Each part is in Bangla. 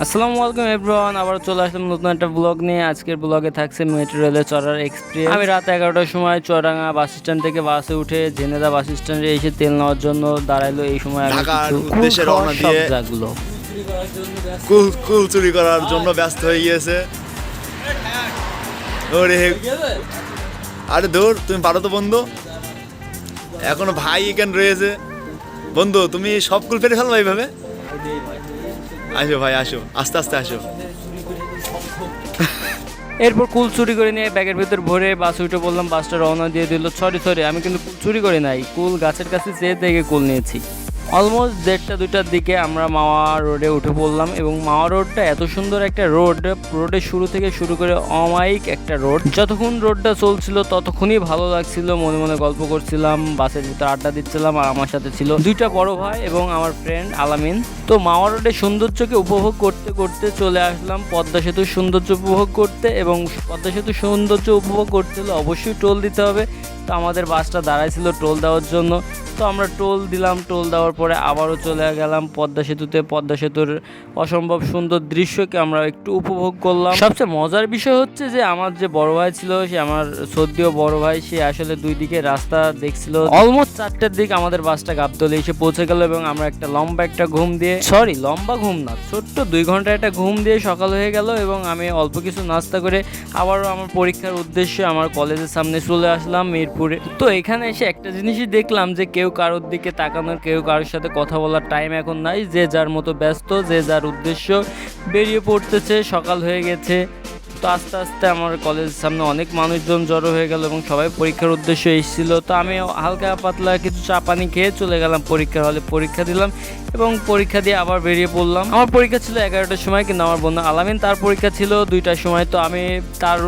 আসসালামু আলাইকুম এভরিওয়ান আবার চলে আসলাম নতুন একটা ব্লগ নিয়ে। আজকের ব্লগে থাকছে মেট্রো রেলে চড়ার এক্সপিরিয়েন্স আমি রাত এগারোটার সময় চুয়াডাঙ্গা বাস স্ট্যান্ড থেকে বাসে উঠে জেনেদা বাস স্ট্যান্ডে এসে তেল নেওয়ার জন্য দাঁড়াইলো এই সময় আমি কিছু কুল রওনা দিয়ে- জাগলো কুল কুল চুরি করার জন্য ব্যস্ত হয়ে গিয়েছে। ওরে আরে দূর তুমি পারো তো বন্ধু। এখনও ভাই এখানে রয়েছে। বন্ধু তুমি সব কুল ফেলে ফেলব এইভাবে? আসো ভাই, আসো। আস্তে আস্তে আসো। এরপর কুল চুরি করে নিয়ে ব্যাগের ভিতর ভরে বাস উঠে বললাম, বাসটা রওনা দিয়ে দিল। সরি সরি আমি কিন্তু চুরি করে নাই। কুল গাছের কাছে যেয়ে দেখে কুল নিয়েছি। অলমোস্ট দেড়টা দুটার দিকে আমরা মাওয়া রোডে উঠে পড়লাম এবং মাওয়া রোডটা এত সুন্দর একটা রোড রোডের শুরু থেকে শুরু করে অমায়িক একটা রোড। যতক্ষণ রোডটা চলছিল ততক্ষণই ভালো লাগছিল, মনে মনে গল্প করছিলাম, বাসের ভিতরে আড্ডা দিচ্ছিলাম আর আমার সাথে ছিল দুইটা বড় ভাই এবং আমার ফ্রেন্ড আলামিন। তো মাওয়া রোডের সৌন্দর্যকে উপভোগ করতে করতে চলে আসলাম পদ্মা সেতুর সৌন্দর্য উপভোগ করতে এবং পদ্মা সেতুর সৌন্দর্য উপভোগ করতে হলে অবশ্যই টোল দিতে হবে। তো আমাদের বাসটা দাঁড়াইছিল টোল দেওয়ার জন্য। তো আমরা টোল দিলাম টোল দেওয়ার পরে আবারও চলে গেলাম পদ্মা সেতুতে। পদ্মা সেতুর অসম্ভব সুন্দর দৃশ্যকে আমরা একটু উপভোগ করলাম। সবচেয়ে মজার বিষয় হচ্ছে যে আমার যে বড় ভাই ছিল সে আমার সদ্যীয় বড় ভাই সে আসলে দুই দিকে রাস্তা দেখছিল। অলমোস্ট চারটার দিক আমাদের বাসটা গাবতলে এসে পৌঁছে গেল এবং আমরা একটা লম্বা একটা ঘুম দিয়ে সরি লম্বা ঘুম না ছোট্ট দুই ঘণ্টা একটা ঘুম দিয়ে সকাল হয়ে গেল এবং আমি অল্প কিছু নাস্তা করে আবারও আমার পরীক্ষার উদ্দেশ্যে আমার কলেজের সামনে চলে আসলাম মিরপুরে। তো এখানে এসে একটা জিনিসই দেখলাম যে কেউ কারোর দিকে তাকানোর, কেউ কারোর সাথে কথা বলার টাইম এখন নাই। যে যার মতো ব্যস্ত, যে যার উদ্দেশ্য বেরিয়ে পড়তেছে, সকাল হয়ে গেছে। তো আস্তে আস্তে আমার কলেজের সামনে অনেক মানুষজন জড়ো হয়ে গেল এবং সবাই পরীক্ষার উদ্দেশ্যে এসেছিল। তো আমি হালকা পাতলা কিছু চা পানি খেয়ে চলে গেলাম পরীক্ষার হলে পরীক্ষা দিলাম এবং পরীক্ষা দিয়ে আবার বেরিয়ে পড়লাম। আমার পরীক্ষা ছিল এগারোটার সময়, কিন্তু আমার বন্ধু আলামিন তার পরীক্ষা ছিল দুইটার সময়। তো আমি তার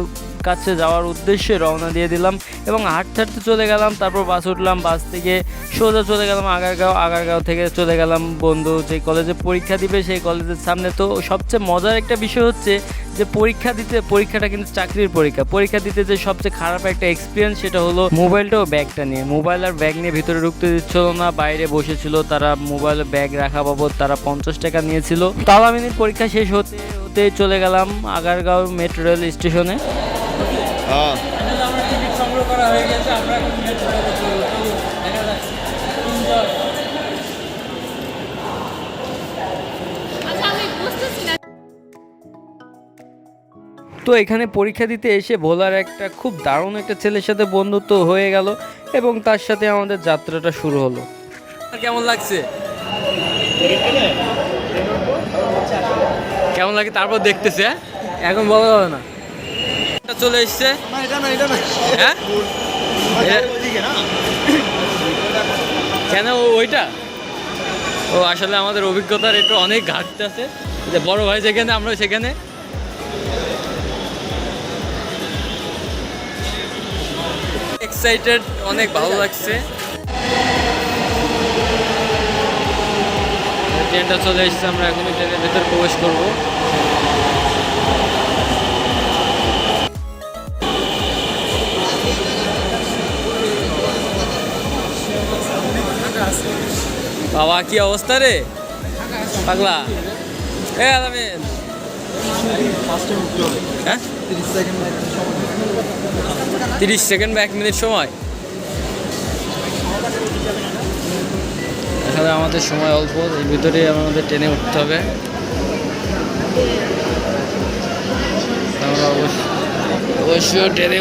কাছে যাওয়ার উদ্দেশ্যে রওনা দিয়ে দিলাম এবং হাঁটতে হাঁটতে চলে গেলাম, তারপর বাস উঠলাম, বাস থেকে সোজা চলে গেলাম আগারগাঁও আগারগাঁও থেকে চলে গেলাম বন্ধু যে কলেজে পরীক্ষা দিবে সেই কলেজের সামনে। তো সবচেয়ে মজার একটা বিষয় হচ্ছে যে পরীক্ষা দিতে, পরীক্ষাটা কিন্তু চাকরির পরীক্ষা। পরীক্ষা দিতে যে সবচেয়ে খারাপ একটা এক্সপিরিয়েন্স সেটা হলো মোবাইলটা ও ব্যাগটা নিয়ে। মোবাইল আর ব্যাগ নিয়ে ভিতরে ঢুকতে দিচ্ছিল না, বাইরে বসেছিল, তারা মোবাইল ব্যাগ রাখা বাবদ তারা পঞ্চাশ টাকা নিয়েছিল। তাও আমি পরীক্ষা শেষ হতে হতে চলে গেলাম আগারগাঁও মেট্রো রেল স্টেশনে হ্যাঁ সংগ্রহ করা হয়ে গেছে আমরা. আচ্ছা তো এখানে পরীক্ষা দিতে এসে ভোলার একটা খুব দারুণ একটা ছেলের সাথে বন্ধুত্ব হয়ে গেল এবং তার সাথে আমাদের যাত্রাটা শুরু হলো কেমন লাগছে কেমন লাগে তারপর দেখতেছে হ্যাঁ? এখন বলা যাবে না চলে এসছে। হ্যাঁ? কেন ওইটা? ও আসলে আমাদের অভিজ্ঞতার একটু অনেক ঘাটতে আছে। যে বড় ভাই যেখানে আমরা সেখানে। এক্সাইটেড অনেক ভালো লাগছে। ট্রেনটা চলে এসেছে, আমরা এখন ট্রেনের ভেতর প্রবেশ করব। বাবা, কি অবস্থা রে? পাগলা। এ, আলামিন। হ্যাঁ? তিরিশ সেকেন্ড বা এক মিনিট সময়। আসলে আমাদের সময় অল্প, এর ভিতরে আমাদের ট্রেনে উঠতে হবে। আমরা অবশ্য অবশ্যই ট্রেনে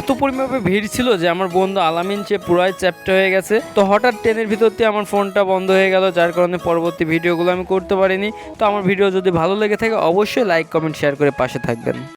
এত পরিমাণে ভিড় ছিল যে আমার বন্ধু আলামিন চেয়ে পুরাই চ্যাপ্টা হয়ে গেছে, তো হঠাৎ ট্রেনের ভিতর দিয়ে আমার ফোনটা বন্ধ হয়ে গেল, যার কারণে পরবর্তী ভিডিওগুলো আমি করতে পারিনি। তো আমার ভিডিও যদি ভালো লেগে থাকে, অবশ্যই লাইক কমেন্ট শেয়ার করে পাশে থাকবেন।